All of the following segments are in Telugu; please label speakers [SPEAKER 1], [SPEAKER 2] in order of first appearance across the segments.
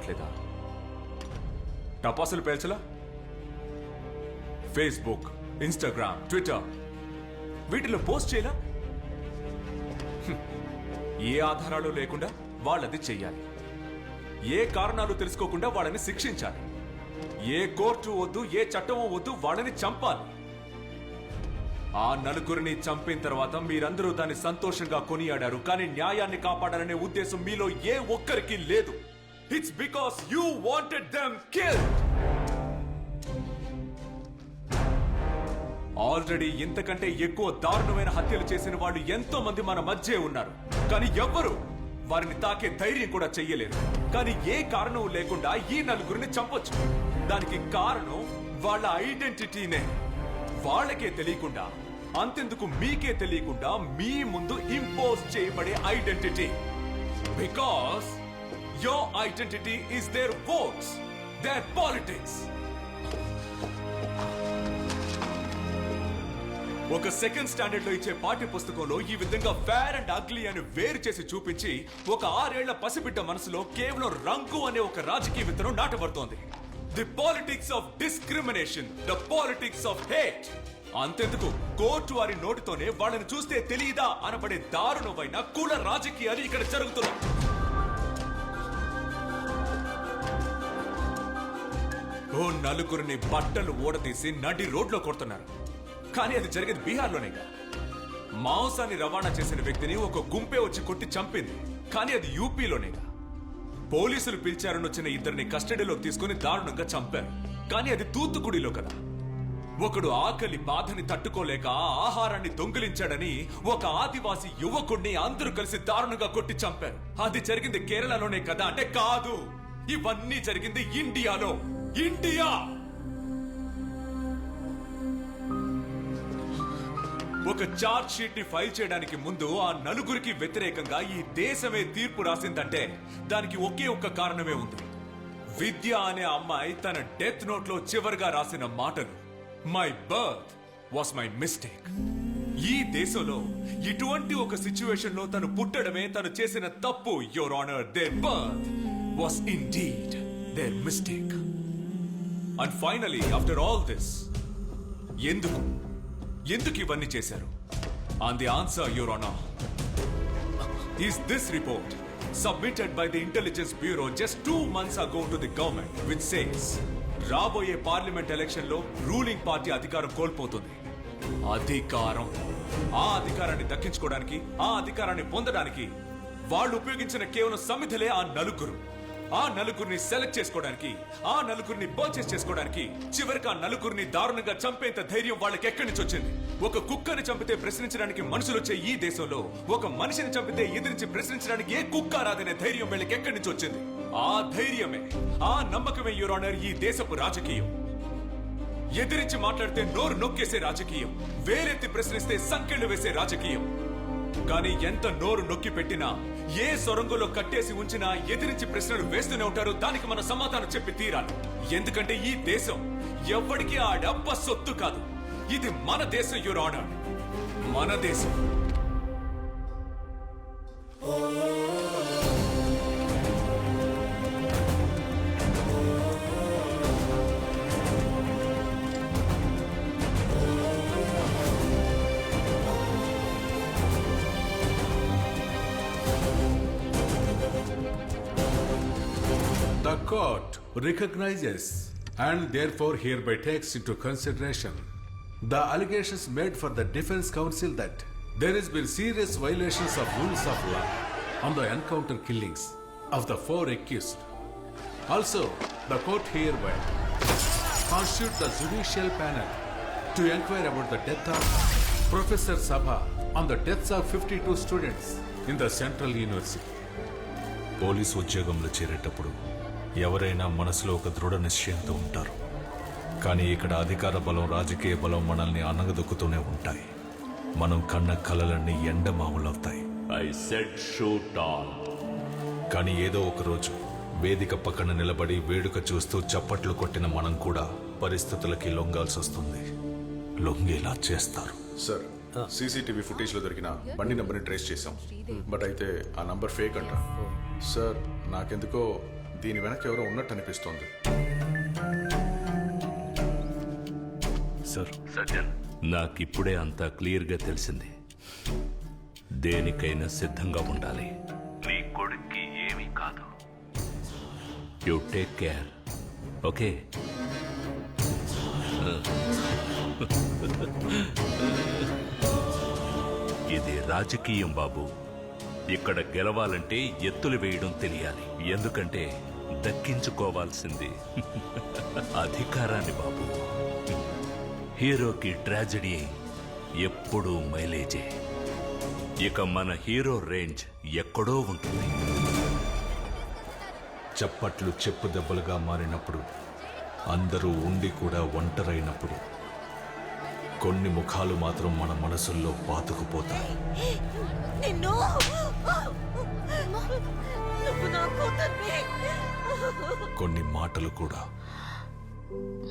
[SPEAKER 1] కావట్లేదా టపాసులు పేల్చలా? Facebook Instagram Twitter. వీటిలో పోస్ట్ చేయలా? ఏ ఆధారాలు లేకుండా వాళ్ళది చెయ్యాలి. ఏ కారణాలు తెలుసుకోకుండా వాళ్ళని శిక్షించాలి. ఏ కోర్టు వద్దు ఏ చట్టము వద్దు వాళ్ళని చంపాలి. ఆ నలుగురిని చంపిన తర్వాత మీరందరూ దాన్ని సంతోషంగా కొనియాడారు. కానీ న్యాయాన్ని కాపాడాలనే ఉద్దేశం మీలో ఏ ఒక్కరికి లేదు. It's because you wanted them kill already ఇంతకంటే ఎక్కువ దారుణమైన హత్యలు చేసిన వాళ్ళు ఎంతో మంది మన మధ్య ఉన్నారు. కానీ ఎవ్వరు వారిని తాకే ధైర్యం కూడా చెయ్యలేరు. కానీ ఏ కారణం లేకుండా ఈ నలుగురిని చంపొచ్చు. దానికి కారణం వాళ్ళ ఐడెంటిటీనే. వాళ్ళకే తెలియకుండా అంతెందుకు మీకే తెలియకుండా మీ ముందు ఇంపోజ్ చేయబడే identity. Because Your identity is their votes, their politics ఒక సెకండ్ స్టాండర్డ్లో ఇచ్చే పాఠ్య పుస్తకంలో ఈ విధంగా ఫేర్ అండ్ అగ్లీ అని వేరు చేసి చూపించి ఒక ఆరేళ్ళ పసిబిడ్డ మనసులో కేవలం రంగు అనే ఒక రాజకీయ విత్తనం నాటబడుతోంది. The politics of discrimination the politics of hate అంతెందుకు? కోర్టు వారి నోటితోనే వాళ్ళని చూస్తే తెలియదా అనబడే దారుణమైన కుల రాజకీయాలు ఇక్కడ జరుగుతున్నాయి. ఓ నలుగురిని బట్టలు ఊడదీసి నడి రోడ్లో కొడుతున్నారు. కానీ అది జరిగేది బీహార్లోనేగా. మాంసాన్ని రవాణా చేసిన వ్యక్తిని ఒక గుంపే వచ్చి కొట్టి చంపింది. కానీ అది యూపీలోనేగా. పోలీసులు పిలిచారని వచ్చిన ఇద్దరిని కస్టడీలో తీసుకుని దారుణంగా చంపారు. కానీ అది తూత్తుకుడిలో కదా. ఒకడు ఆకలి బాధని తట్టుకోలేక ఆహారాన్ని దొంగిలించాడని ఒక ఆదివాసి యువకుడిని అందరూ కలిసి దారుణంగా కొట్టి చంపారు. అది జరిగింది కేరళలోనే కదా అంటే కాదు. ఇవన్నీ జరిగింది ఇండియాలో. ఇండియా ఒక చార్జ్ షీట్ని ఫైల్ చేయడానికి ముందు ఆ నలుగురికి వ్యతిరేకంగా ఈ దేశమే తీర్పు రాసిందంటే దానికి ఒకే ఒక్క కారణమే ఉంది. విద్య అనే అమ్మాయి తన డెత్ నోట్లో చివరిగా రాసిన మాటలు my birth was my mistake ఈ దేశంలో ఇటువంటి ఒక సిచ్యువేషన్లో తను పుట్టడమే తను చేసిన తప్పు your honour their birth was indeed their mistake and finally after all this ఎందుకు? ఎందుకు ఇవన్నీ చేశారు? On the answer your honour is this report submitted by the intelligence bureau just two months ago to the government with says రాబోయే పార్లమెంట్ ఎలక్షన్లో రూలింగ్ పార్టీ అధికారం కోల్పోతుంది. అధికారం. ఆ అధికారాన్ని దక్కించుకోవడానికి ఆ అధికారాన్ని పొందడానికి వాళ్ళు ఉపయోగించిన కేవలం సమిధలే ఆ నలుగురు. ఆ నలుగురిని సెలెక్ట్ చేసుకోవడానికి ఆ నలుగురిని పర్చేస్ చేసుకోవడానికి చివరికి ఆ నలుగురిని దారుణంగా చంపేంత ధైర్యం వాళ్ళకి ఎక్కడి నుంచి వచ్చింది? ఒక కుక్కని చంపితే ప్రశ్నించడానికి మనుషులు వచ్చే ఈ దేశంలో ఒక మనిషిని చంపితే ఎదిరించి ప్రశ్నించడానికి ఏ కుక్క రాదనే ధైర్యం వీళ్ళకి ఎక్కడి నుంచి వచ్చింది? ఆ ధైర్యమే ఆ నమ్మకమే యువర్ ఆనర్ ఈ దేశపు రాజకీయం. ఎదిరించి మాట్లాడితే నోరు నొక్కేసే రాజకీయం వేలెత్తి ప్రశ్నిస్తే సంకెళ్ళు వేసే రాజకీయం. కానీ ఎంత నోరు నొక్కి పెట్టినా ఏ సొరంగంలో కట్టేసి ఉంచినా ఎదిరించి ప్రశ్నలు వేస్తూనే ఉంటారు. దానికి మన సమాధానం చెప్పి తీరాలి. ఎందుకంటే ఈ దేశం ఎవ్వడికి ఆ డబ్బ సొత్తు కాదు. ఇది మన దేశం యువర్ ఆర్డర్ మన దేశం.
[SPEAKER 2] court recognizes and therefore hereby takes into consideration the allegations made for the defense counsel that there has been serious violations of rules of law on the encounter killings of the four accused. Also, the court hereby constitute the judicial panel to inquire about the death of Professor Sabha on the deaths of 52 students in the Central University.
[SPEAKER 3] Police ఉద్యోగంలో చేరేటప్పుడు ఎవరైనా మనసులో ఒక దృఢ నిశ్చయంతో ఉంటారు. కానీ ఇక్కడ అధికార బలం రాజకీయ బలం మనల్ని అనగదొక్కుతూనే ఉంటాయి. మనం కన్న కలలన్నీ ఎండమావులవుతాయి.
[SPEAKER 4] Said shoot on.
[SPEAKER 3] కానీ ఏదో ఒక రోజు వేదిక పక్కన నిలబడి వేడుక చూస్తూ చప్పట్లు కొట్టిన మనం కూడా పరిస్థితులకి లొంగాల్సి వస్తుంది లొంగేలా చేస్తారు.
[SPEAKER 5] సార్ సీసీటీవీ ఫుటేజ్లో దొరికిన బండి నంబర్ని ట్రేస్ చేసాం బట్ అయితే ఆ నంబర్ ఫేక్ అంట. సార్ నాకెందుకో దీని వెనక ఎవరో ఉన్నట్టు అనిపిస్తోంది.
[SPEAKER 3] సార్
[SPEAKER 4] నాకిప్పుడే అంతా క్లియర్గా తెలిసింది. దేనికైనా సిద్ధంగా ఉండాలి. నీ కొడుక్కి ఏమీ కాదు. యు టేక్ కేర్ ఓకే ఇది రాజకీయం బాబు. ఇక్కడ గెలవాలంటే ఎత్తులు వేయడం తెలియాలి. ఎందుకంటే దక్కించుకోవాల్సింది. అధికారాన్ని బాబు. హీరోకి ట్రాజడీ ఎప్పుడూ మైలేజే. ఇక మన హీరో రేంజ్ ఎక్కడో ఉంటుంది.
[SPEAKER 3] చప్పట్లు చెప్పు దెబ్బలుగా మారినప్పుడు అందరూ ఉండి కూడా ఒంటరైనప్పుడు కొన్ని ముఖాలు మాత్రం మన మనసుల్లో పాతుకుపోతాయి.
[SPEAKER 6] నిన్ను! నువ్వు నా కూతుర్ని!
[SPEAKER 3] కొన్ని మాటలు కూడా.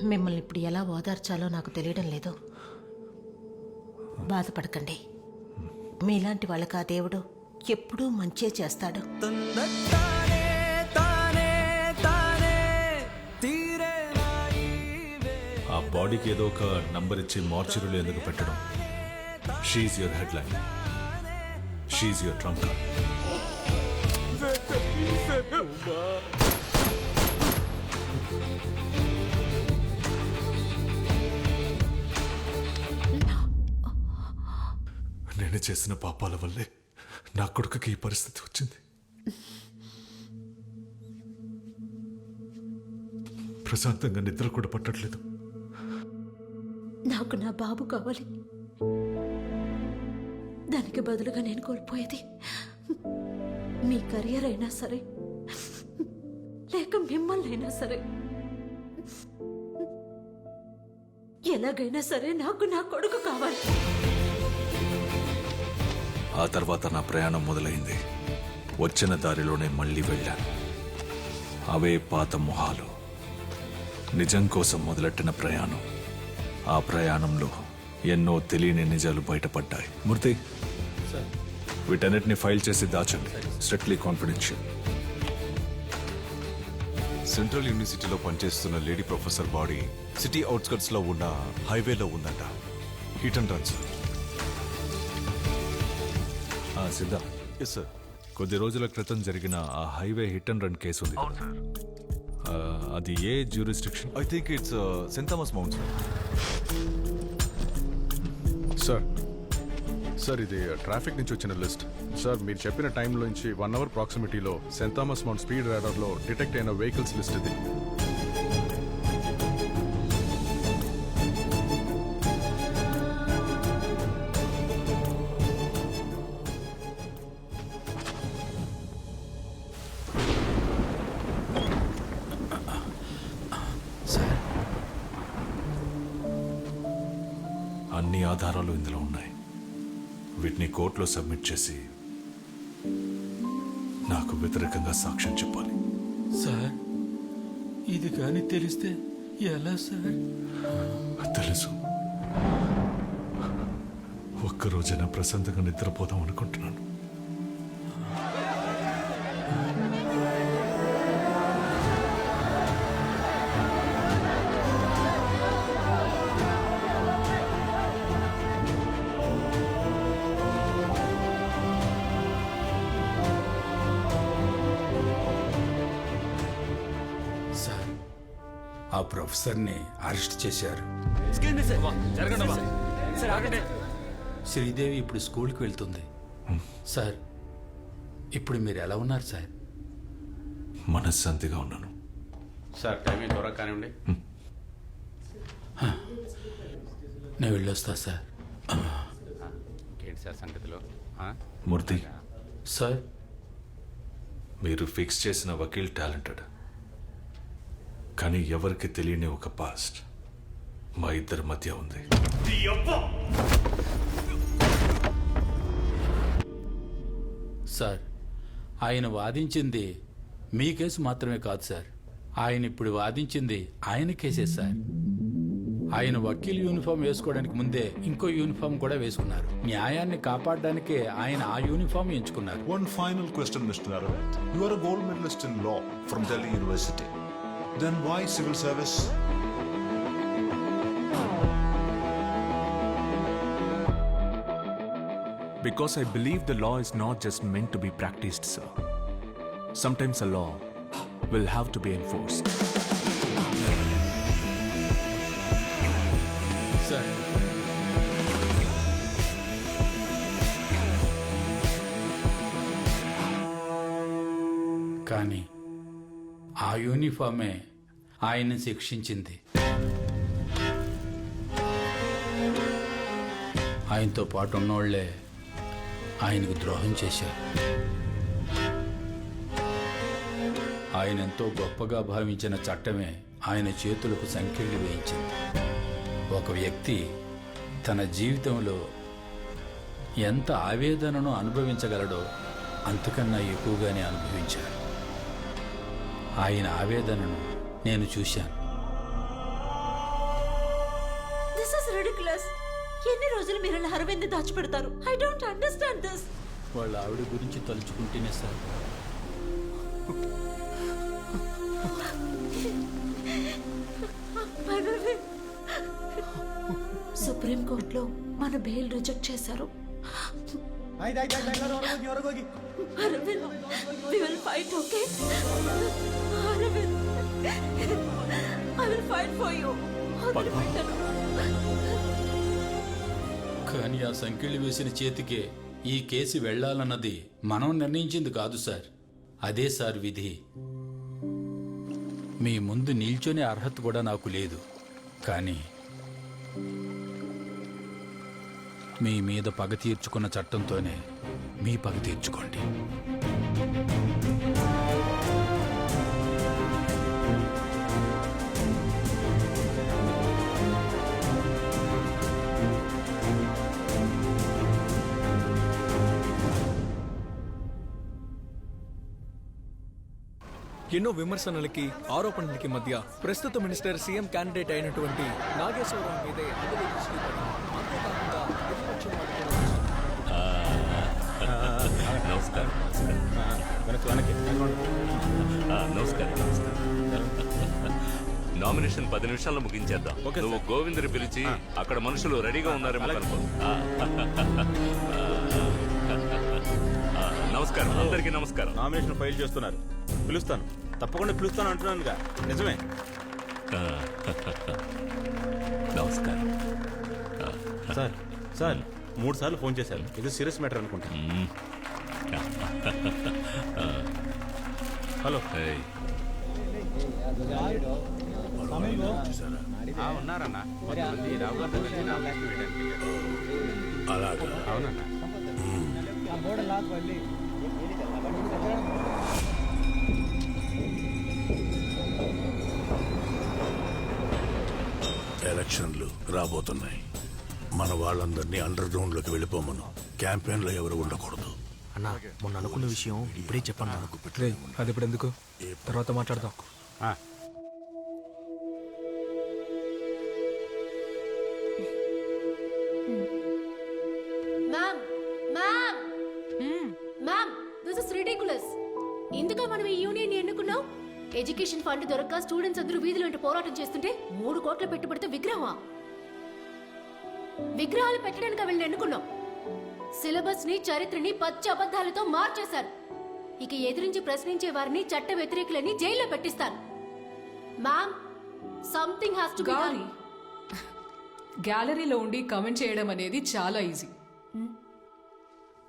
[SPEAKER 6] మిమ్మల్ని ఇప్పుడు ఎలా ఓదార్చాలో నాకు తెలియడం లేదు. బాధపడకండి. మీలాంటి వాళ్ళకి ఆ దేవుడు ఎప్పుడూ మంచే చేస్తాడు.
[SPEAKER 3] ఆ బాడీకి ఏదో ఒక నంబర్ ఇచ్చి మార్చురీలో ఎందుకు పెట్టడం? షీఈ్ యువర్ హెడ్ లైన్ షీఈ్ యువర్ ట్రంక్ నేను చేసిన పాపాల వల్లే నా కొడుకుకి ఈ పరిస్థితి వచ్చింది. ప్రశాంతంగా నిద్ర కూడా పట్టట్లేదు.
[SPEAKER 6] నాకు నా బాబు కావాలి. దానికి బదులుగా నేను కోల్పోయేది మీ కెరియర్ అయినా సరే లేక మిమ్మల్ని అయినా సరే. ఎలాగైనా సరే నాకు నా కొడుకు కావాలి.
[SPEAKER 3] ఆ తర్వాత నా ప్రయాణం మొదలైంది. వచ్చిన దారిలోనే మళ్ళీ వెళ్ళాను అవే పాత మొహాలు. నిజం కోసం మొదలెట్టిన ప్రయాణం. ఆ ప్రయాణంలో ఎన్నో తెలియని నిజాలు బయటపడ్డాయి. మూర్తి వీటన్నిటిని ఫైల్ చేసి దాచండి. Strictly confidential.
[SPEAKER 7] సెంట్రల్ యూనివర్సిటీలో పనిచేస్తున్న లేడీ ప్రొఫెసర్ బాడీ సిటీ అవుట్స్కట్స్లో ఉన్న హైవేలో ఉందంట. హిట్ అండ్ రన్ సార్
[SPEAKER 3] సిద్ధ.
[SPEAKER 7] ఎస్ సార్
[SPEAKER 3] కొద్ది రోజుల క్రితం జరిగిన ఆ highway hit and run case ఉంది. కదా? ఆ, అది ఏ jurisdiction
[SPEAKER 7] I think it's saint Thomas Mount sir
[SPEAKER 5] sir sir ఇది ట్రాఫిక్ నుంచి వచ్చిన లిస్ట్. సార్ మీరు చెప్పిన టైంలోంచి వన్ అవర్ ప్రాక్సిమిటీలో సెంట్ థామస్ మౌంట్ స్పీడ్ రైడర్లో డిటెక్ట్ అయిన వెహికల్స్ లిస్ట్ ఇది.
[SPEAKER 3] అన్ని ఆధారాలు ఇందులో ఉన్నాయి. వీటిని కోర్టులో సబ్మిట్ చేసి నాకు వ్యతిరేకంగా సాక్ష్యం చెప్పాలి.
[SPEAKER 8] సార్ ఇది కానీ తెలిస్తే ఎలా సార్?
[SPEAKER 3] తెలుసు. ఒక్కరోజైనా ప్రశాంతంగా నిద్రపోదాం అనుకుంటున్నాను.
[SPEAKER 8] ఆ ప్రొఫెసర్ని అరెస్ట్ చేశారు. శ్రీదేవి ఇప్పుడు స్కూల్కి వెళ్తుంది. సార్ ఇప్పుడు మీరు ఎలా ఉన్నారు సార్?
[SPEAKER 3] మనశ్శాంతిగా ఉన్నాను.
[SPEAKER 9] సార్ టైమింగ్ త్వరగా కానివ్వండి.
[SPEAKER 8] నేను వెళ్ళొస్తా సార్.
[SPEAKER 9] ఏంటి సార్ సంగతిలో? ఆ?
[SPEAKER 3] మూర్తి.
[SPEAKER 8] సార్.
[SPEAKER 3] మీరు ఫిక్స్ చేసిన వకీల్ టాలెంటెడ్. కానీ ఎవరికి తెలియని ఒక పాస్ట్ మా ఇద్దరి మధ్య ఉంది
[SPEAKER 8] సార్ ఆయన వాదించింది మీ కేసు మాత్రమే కాదు సార్ ఆయన ఇప్పుడు వాదించింది ఆయన కేసే సార్ ఆయన వకీల్ యూనిఫామ్ వేసుకోవడానికి ముందే ఇంకో యూనిఫామ్ కూడా వేసుకున్నారు న్యాయాన్ని కాపాడడానికే ఆయన ఆ యూనిఫామ్ ఎంచుకున్నారు
[SPEAKER 10] question, Mr. Aravind. You are a gold medalist in law from Delhi University. Then why civil service?
[SPEAKER 1] Because I believe the law is not just meant to be practiced, sir. Sometimes a law will have to be enforced.
[SPEAKER 8] Sir కానీ ఆ యూనిఫామే ఆయన్ని శిక్షించింది. ఆయనతో పాటు ఉన్నోళ్ళే ఆయనకు ద్రోహం చేశారు. ఆయన ఎంతో గొప్పగా భావించిన చట్టమే ఆయన చేతులకు సంఖ్యలు వేయించింది. ఒక వ్యక్తి తన జీవితంలో ఎంత ఆవేదనను అనుభవించగలడో అంతకన్నా ఎక్కువగానే అనుభవించారు. ఆయన ఆవేదనను నేను చూశాను
[SPEAKER 6] దిస్ ఇస్ రెడిక్యులస్ ఎన్ని రోజులు మీరు ఇలా అరవింద్ దాచిపెడతారు ఐ డోంట్ అండర్స్టాండ్ దిస్
[SPEAKER 8] వాళ్ళ ఆవిడ గురించి తలుచుకుంటేనే సార్
[SPEAKER 6] సుప్రీం కోర్టులో మన బెయిల్ రిజెక్ట్ చేశారు Arvind we will fight okay fight for you వదిలిపెట్టను.
[SPEAKER 8] కానీ ఆ సంఖ్యలు వేసిన చేతికే ఈ కేసు వెళ్ళాలన్నది మనం నిర్ణయించింది కాదు సార్. అదే సార్ విధి. మీ ముందు నిల్చొనే అర్హత కూడా నాకు లేదు. కానీ మీ మీద పగ తీర్చుకున్న చట్టంతోనే మీ పగ తీర్చుకోండి.
[SPEAKER 11] ఎన్నో విమర్శనలకి ఆరోపణలకి మధ్య ప్రస్తుత మినిస్టర్ సీఎం క్యాండిడేట్ అయినటువంటి నాగేశ్వరరావు మీదే అందరి దృష్టి పడి, అంతేకాకుండా ప్రతిపక్షం వాళ్ళు కూడా
[SPEAKER 4] నమస్కారం. నమస్కారం. నామినేషన్ పది నిమిషాల్లో ముగించేద్దాం. నువ్వు గోవిందుని పిలిచి అక్కడ మనుషులు రెడీగా ఉన్నారేమో కనుకో ఆ. ఆ, నమస్కారం. అందరికీ నమస్కారం.
[SPEAKER 9] నామినేషన్ ఫైల్ చేస్తున్నారు. పిలుస్తాను. తప్పకుండా పిలుస్తాను అంటున్నానుగా. నిజమే.
[SPEAKER 4] నమస్కారం.
[SPEAKER 9] సార్ సార్ మూడు సార్లు ఫోన్ చేశారు. ఇది సీరియస్ మ్యాటర్ అనుకుంటా. హలో. ఉన్నారన్నా. అవునన్నా.
[SPEAKER 10] ఎలక్షన్లు రాబోతున్నాయి. మన వాళ్ళందరినీ అండర్ గ్రౌండ్లోకి వెళ్ళిపోమను. క్యాంపెయిన్లో ఎవరు ఉండకూడదు.
[SPEAKER 11] అన్నా మొన్న అనుకున్న విషయం ఇప్పుడే చెప్పన్నా అది ఇప్పుడు ఎందుకు? తర్వాత మాట్లాడదాం.
[SPEAKER 9] ఆ,
[SPEAKER 12] ma'am ma'am. Ma'am this is ridiculous మనం ఈ యూనియన్ ఎన్నుకున్నాం ఎడ్యుకేషన్ ఫండ్ దొరక్క స్టూడెంట్స్ అందరూ వీధులు వెంట పోరాటం చేస్తుంటే మూడు కోట్ల పెట్టుబడితో విగ్రహమా? విగ్రహాలు పెట్టడానికి వీళ్ళని ఎన్నుకున్నాం సిలబస్ని చరిత్రని పచ్చ అబద్ధాలతో మార్చేశారు. ఇక ఎదిరించి ప్రశ్నించే వారిని చట్ట వ్యతిరేకులని జైల్లో పెట్టిస్తారు. మ్యామ్ సంథింగ్ హాస్ టు
[SPEAKER 13] గాలి. గ్యాలరీలో ఉండి కమెంట్ చేయడం అనేది చాలా ఈజీ.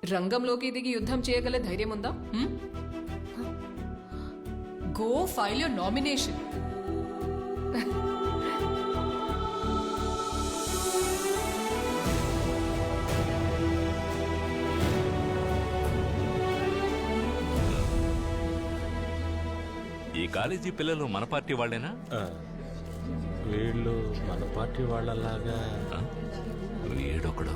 [SPEAKER 13] రంగంలోకి దిగి యుద్ధం చేయగల ధైర్యం ఉందా? గో ఫైల్ యువర్ నామినేషన్
[SPEAKER 4] ఈ కాలేజీ పిల్లలు మన పార్టీ వాళ్ళేనా?
[SPEAKER 9] వీళ్ళు మన పార్టీ వాళ్ళలాగా?
[SPEAKER 4] వీడొకడు.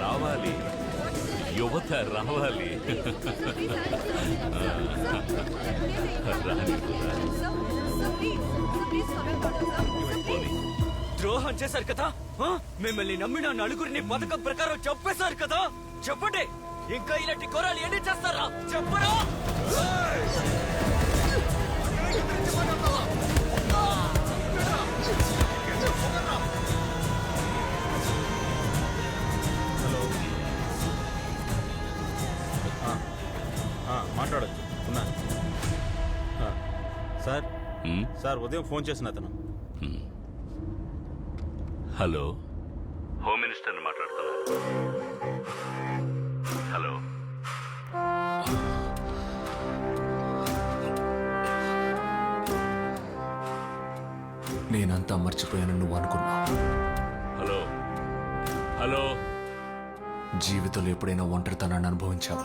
[SPEAKER 4] రావాలి. యువత రావాలి.
[SPEAKER 14] ద్రోహం చేశారు కదా? ఆ? మిమ్మల్ని నమ్మిన నలుగురిని పథకం ప్రకారం చంపేశారు కదా? చెప్పండి. ఇంకా ఇలాంటి కోరాలు ఎన్ని చేస్తారా? చెప్పరా?
[SPEAKER 9] మాట్లాడచ్చు. ఉన్నా. సార్ సార్ ఉదయం ఫోన్ చేసిన అతను.
[SPEAKER 4] హలో. హోమ్ మినిస్టర్ని మాట్లాడుతున్నా. హలో.
[SPEAKER 11] నేనంతా మర్చిపోయాను నువ్వు అనుకున్నా
[SPEAKER 4] హలో. హలో.
[SPEAKER 11] జీవితంలో ఎప్పుడైనా ఒంటరితనాన్ని అనుభవించావా?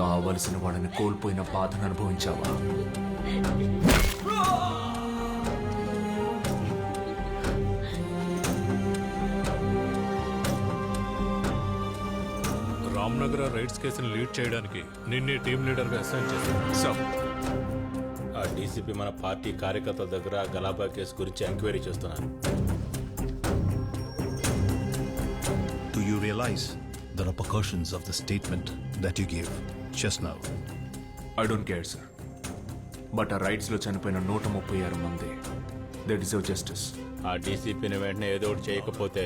[SPEAKER 11] కావలసిన వాళ్ళని కోల్పోయిన బాధను అనుభవించావా?
[SPEAKER 3] రామ్నగర్ రైట్స్ కేసుని లీడ్ చేయడానికి నిన్నే టీం లీడర్గా అసైన్ చేశాను.
[SPEAKER 9] ఆ డీసీపీ మన పార్టీ కార్యకర్తల దగ్గర గలాబా కేసు గురించి ఎంక్వైరీ చేస్తున్నారు
[SPEAKER 10] Do you realize the repercussions of the statement that you gave? Just now?
[SPEAKER 11] I don't care sir but ఆ రైట్స్లో చనిపోయిన నూట ముప్పై ఆరు మంది. దే డిజర్వ్ జస్టిస్
[SPEAKER 9] ఆ డీసీపీని వెంటనే ఏదో ఒకటి చేయకపోతే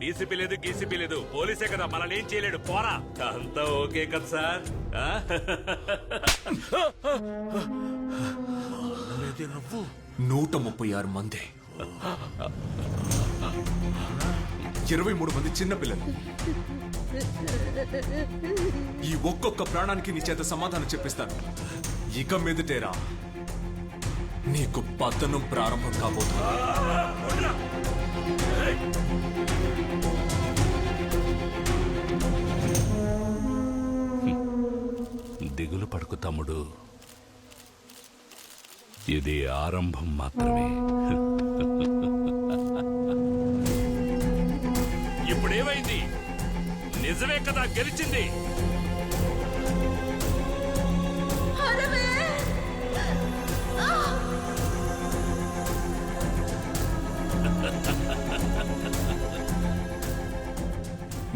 [SPEAKER 4] డీసీపీ లేదు గీసీపీ లేదు. పోలీసే కదా మనల్ని ఏం చేయలేడు. పోరా. అంతా ఓకే కదా సార్?
[SPEAKER 11] నూట ముప్పై ఆరు మంది.
[SPEAKER 1] ఇరవై మూడు మంది చిన్నపిల్లలు ఈ ఒక్కొక్క ప్రాణానికి నీ చేత సమాధానం చెప్పిస్తాను. ఇక మీదటేరా. నీకు పతనం ప్రారంభం కాబోతుంది.
[SPEAKER 4] దిగులు పడుకు తమ్ముడు. ఇది ఆరంభం మాత్రమే. నిజమే కదా గెలిచింది.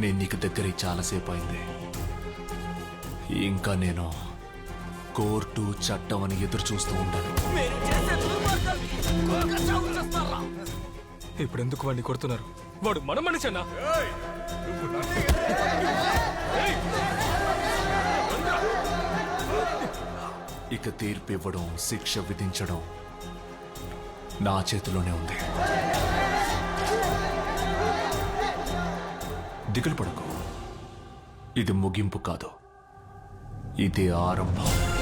[SPEAKER 11] నేను నీకు దగ్గర చాలాసేపు అయింది. ఇంకా నేను కోర్టు చట్టం అని ఎదురు చూస్తూ ఉంటాను ఇప్పుడు ఎందుకు వాడిని కొడుతున్నారు? వాడు మన మనిషన్నా ఇక తీర్పు ఇవ్వడం శిక్ష విధించడం నా చేతిలోనే ఉంది. దిగులు పడకు. ఇది ముగింపు కాదు. ఇది ఆరంభం.